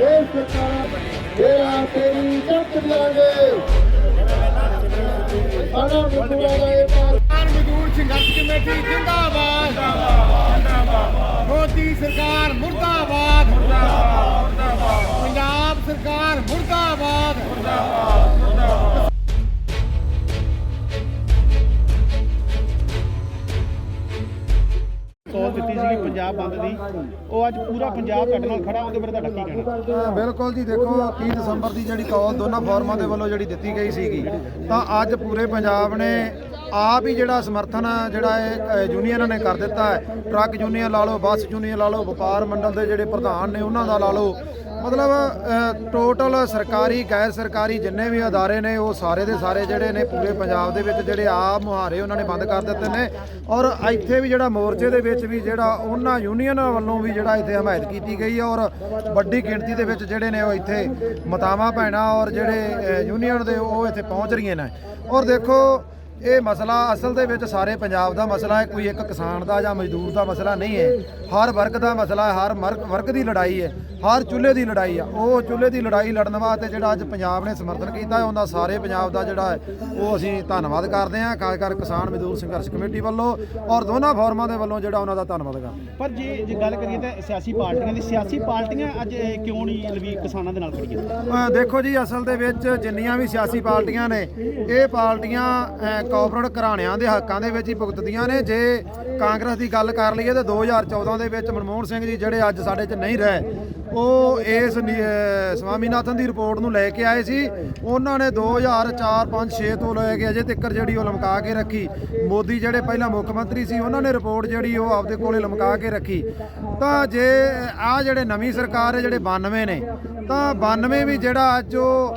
ਇਹ ਸਰਕਾਰ ਤੇਰਾ ਤੇਰੀ ਜੱਟ ਦਿਆਂਗੇ ਸਾਡਾ ਮਜ਼ਦੂਰਾਂ ਦਾ ਇਹ ਕਿਸਾਨ ਮਜ਼ਦੂਰ ਸੰਘਰਸ਼ ਕਮੇਟੀ ਜਿੰਦਾਬਾਦ। ਮੋਦੀ ਸਰਕਾਰ ਮੁਰਦਾਬਾਦ। ਪੰਜਾਬ ਸਰਕਾਰ ਮੁਰਦਾਬਾਦ। ਸੌ ਦਿੱਤੀ ਸੀਗੀ ਪੰਜਾਬ ਬੰਦ ਦੀ। ਉਹ ਅੱਜ ਪੂਰਾ ਪੰਜਾਬ ਤੁਹਾਡੇ ਨਾਲ ਖੜਾ, ਉਹਦੇ ਬਾਰੇ ਤੁਹਾਡਾ ਕੀ ਕਹਿਣਾ? ਬਿਲਕੁਲ ਜੀ, ਦੇਖੋ 30 ਦਸੰਬਰ ਦੀ ਜਿਹੜੀ ਕਾਲ ਦੋਨਾਂ ਫੋਰਮਾਂ ਦੇ ਵੱਲੋਂ ਜਿਹੜੀ ਦਿੱਤੀ ਗਈ ਸੀਗੀ, ਤਾਂ ਅੱਜ ਪੂਰੇ ਪੰਜਾਬ ਨੇ ਆਪ ਹੀ ਜਿਹੜਾ ਸਮਰਥਨ ਜਿਹੜਾ ਇਹ ਯੂਨੀਅਨਾਂ ਨੇ ਕਰ ਦਿੱਤਾ ਹੈ। ਟਰੱਕ ਯੂਨੀਅਨ ਲਾ ਲਓ, ਬੱਸ ਯੂਨੀਅਨ ਲਾ ਲਓ, ਵਪਾਰ ਮੰਡਲ ਦੇ ਜਿਹੜੇ ਪ੍ਰਧਾਨ ਨੇ, ਉਹਨਾਂ ਦਾ ਲਾ ਲਓ ਮਤਲਬ ਟੋਟਲ ਸਰਕਾਰੀ, ਗੈਰ ਸਰਕਾਰੀ ਜਿੰਨੇ ਵੀ ਅਦਾਰੇ ਨੇ, ਉਹ ਸਾਰੇ ਦੇ ਸਾਰੇ ਜਿਹੜੇ ਨੇ ਪੂਰੇ ਪੰਜਾਬ ਦੇ ਵਿੱਚ ਜਿਹੜੇ ਆਪ ਮੁਹਾਰੇ ਉਹਨਾਂ ਨੇ ਬੰਦ ਕਰ ਦਿੱਤੇ ਨੇ। ਔਰ ਇੱਥੇ ਵੀ ਜਿਹੜਾ ਮੋਰਚੇ ਦੇ ਵਿੱਚ ਵੀ ਜਿਹੜਾ ਉਹਨਾਂ ਯੂਨੀਅਨਾਂ ਵੱਲੋਂ ਵੀ ਜਿਹੜਾ ਇੱਥੇ ਹਮਾਇਤ ਕੀਤੀ ਗਈ ਹੈ ਔਰ ਵੱਡੀ ਗਿਣਤੀ ਦੇ ਵਿੱਚ ਜਿਹੜੇ ਨੇ ਉਹ ਇੱਥੇ ਮਤਾਵਾਂ ਭੈਣਾਂ ਔਰ ਜਿਹੜੇ ਯੂਨੀਅਨ ਦੇ ਉਹ ਇੱਥੇ ਪਹੁੰਚ ਰਹੀਆਂ ਨੇ। ਔਰ ਦੇਖੋ, ਇਹ ਮਸਲਾ ਅਸਲ ਦੇ ਵਿੱਚ ਸਾਰੇ ਪੰਜਾਬ ਦਾ ਮਸਲਾ ਹੈ, ਕੋਈ ਇੱਕ ਕਿਸਾਨ ਦਾ ਜਾਂ ਮਜ਼ਦੂਰ ਦਾ ਮਸਲਾ ਨਹੀਂ ਹੈ। ਹਰ ਵਰਗ ਦਾ ਮਸਲਾ ਹੈ, ਹਰ ਮਰਗ- ਵਰਗ ਦੀ ਲੜਾਈ ਹੈ। ਹਰ ਚੁੱਲ੍ਹੇ ਦੀ ਲੜਾਈ ਆ। ਉਹ ਚੁੱਲ੍ਹੇ ਦੀ ਲੜਾਈ ਲੜਨ ਵਾਸਤੇ ਜਿਹੜਾ ਅੱਜ ਪੰਜਾਬ ਨੇ ਸਮਰਥਨ ਕੀਤਾ ਉਹਦਾ ਸਾਰੇ ਪੰਜਾਬ ਦਾ ਜਿਹੜਾ ਉਹ ਅਸੀਂ ਧੰਨਵਾਦ ਕਰਦੇ ਹਾਂ। ਖਾਸ ਕਰ ਕਿਸਾਨ ਮਜ਼ਦੂਰ ਸੰਘਰਸ਼ ਕਮੇਟੀ ਵੱਲੋਂ ਔਰ ਦੋਨਾਂ ਫੋਰਮਾਂ ਦੇ ਵੱਲੋਂ ਜਿਹੜਾ ਉਹਨਾਂ ਦਾ ਧੰਨਵਾਦ ਕਰਦੇ ਪਰ ਜੇ ਜੇ ਗੱਲ ਕਰੀਏ ਤਾਂ ਸਿਆਸੀ ਪਾਰਟੀਆਂ ਦੀ ਸਿਆਸੀ ਪਾਰਟੀਆਂ ਅੱਜ ਕਿਉਂ ਨਹੀਂ ਲਵੀ ਕਿਸਾਨਾਂ ਦੇ ਨਾਲ ਖੜੀਆਂ? ਦੇਖੋ ਜੀ ਅਸਲ ਦੇ ਵਿੱਚ ਜਿੰਨੀਆਂ ਵੀ ਸਿਆਸੀ ਪਾਰਟੀਆਂ ਨੇ ਇਹ ਪਾਰਟੀਆਂ ਕਾਰਪੋਰੇਟ ਘਰਾਣਿਆਂ ਦੇ ਹੱਕਾਂ ਦੇ ਵਿੱਚ ਹੀ ਭੁਗਤਦੀਆਂ ਨੇ। ਜੇ ਕਾਂਗਰਸ ਦੀ ਗੱਲ ਕਰ ਲਈਏ ਤਾਂ 2014 ਦੇ ਵਿੱਚ ਮਨਮੋਹਨ ਸਿੰਘ ਜੀ ਜਿਹੜੇ ਅੱਜ ਸਾਡੇ 'ਚ ਨਹੀਂ ਰਹੇ ਉਹ ਇਸ ਨੀ- ਸਵਾਮੀਨਾਥਨ ਦੀ ਰਿਪੋਰਟ ਨੂੰ ਲੈ ਕੇ ਆਏ ਸੀ। ਉਹਨਾਂ ਨੇ 2004 5 6 ਤੋਂ ਲੈ ਕੇ ਅਜੇ ਤੱਕ ਜਿਹੜੀ ਉਹ ਲਮਕਾ ਕੇ ਰੱਖੀ। ਮੋਦੀ ਜਿਹੜੇ ਪਹਿਲਾਂ ਮੁੱਖ ਮੰਤਰੀ ਸੀ, ਉਹਨਾਂ ਨੇ ਰਿਪੋਰਟ ਜਿਹੜੀ ਉਹ ਆਪਦੇ ਕੋਲੇ ਲਮਕਾ ਕੇ ਰੱਖੀ। ਤਾਂ ਜੇ ਆ ਜਿਹੜੇ ਨਵੀਂ ਸਰਕਾਰ ਹੈ, ਜਿਹੜੇ 92 ਨੇ, ਤਾਂ 92 ਵੀ ਜਿਹੜਾ ਅੱਜ ਉਹ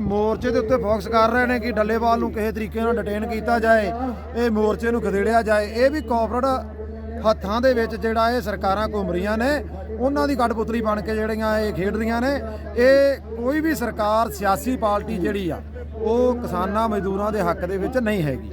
ਮੋਰਚੇ ਦੇ ਉੱਤੇ ਫੋਕਸ ਕਰ ਰਹੇ ਨੇ ਕਿ ਡੱਲੇਵਾਲ ਨੂੰ ਕਿਸੇ ਤਰੀਕੇ ਨਾਲ ਡਿਟੇਨ ਕੀਤਾ ਜਾਏ, ਇਹ ਮੋਰਚੇ ਨੂੰ ਖਦੇੜਿਆ ਜਾਏ, ਇਹ ਵੀ ਕਾਰਪੋਰੇਟ ਹੱਥਾਂ ਦੇ ਵਿੱਚ ਜਿਹੜਾ ਇਹ ਸਰਕਾਰਾਂ ਘੁੰਮ ਰਹੀਆਂ ਨੇ, ਉਹਨਾਂ ਦੀ ਕਠਪੁਤਲੀ ਬਣ ਕੇ ਜਿਹੜੀਆਂ ਇਹ ਖੇਡਦੀਆਂ ਨੇ, ਇਹ ਕੋਈ ਵੀ ਸਰਕਾਰ ਸਿਆਸੀ ਪਾਰਟੀ ਜਿਹੜੀ ਆ, ਉਹ ਕਿਸਾਨਾਂ ਮਜ਼ਦੂਰਾਂ ਦੇ ਹੱਕ ਦੇ ਵਿੱਚ ਨਹੀਂ ਹੈਗੀ।